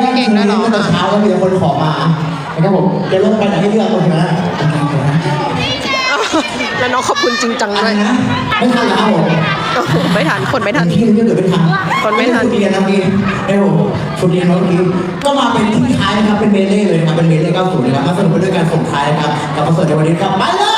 เต้นเก่งด้วยเหรอตั้งแต่เช้าแล้วมีแต่คนขอมานะครับผมจะลงไปไหนให้เลือกตรงนั้นแล้วน้องขอบคุณจริงจังอะไรด้วยนะไม่ทันแล้วผมโอ้โหไม่ทันคนไม่ทันพี่เลือกไม่ทันคนไม่ทันชุดเรียนนะพี่เอ้ผมชุดเรียนเมื่อกี้ก็มาเป็นที่ท้ายนะครับเป็นเมเล่เลยนะครับเป็นเมเล่90นะครับมาสนุกไปด้วยการส่งท้ายนะครับกับคอนเสิร์ตในวันนี้ครับไปเลย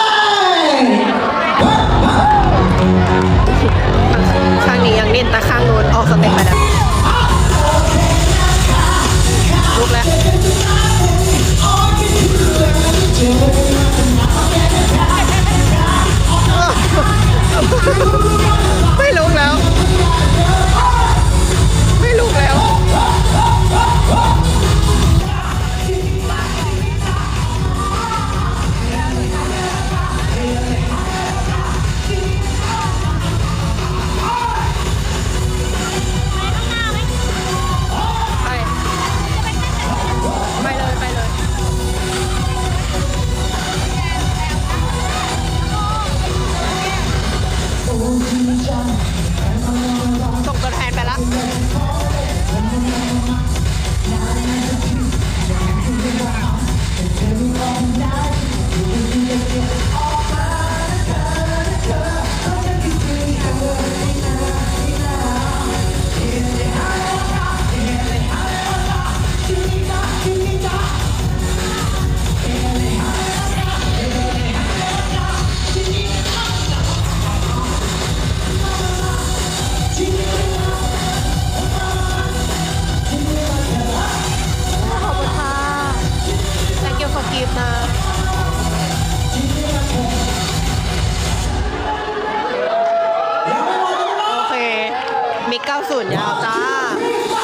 ก90 ยาวจ้า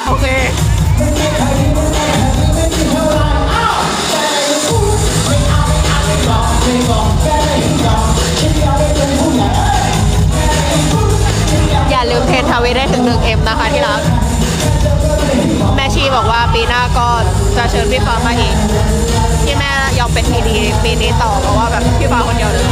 โอเคอย่าลืมเทรนทาวิได้ถึง 1M นะคะที่รัก แม่ชีบอกว่าปีหน้าก็จะเชิญพี่ฟ้ามาอีก ที่แม่ยอมเป็นปีนี้ปีนี้ต่อเพราะว่าแบบพี่ฟ้าคนเดียวเลย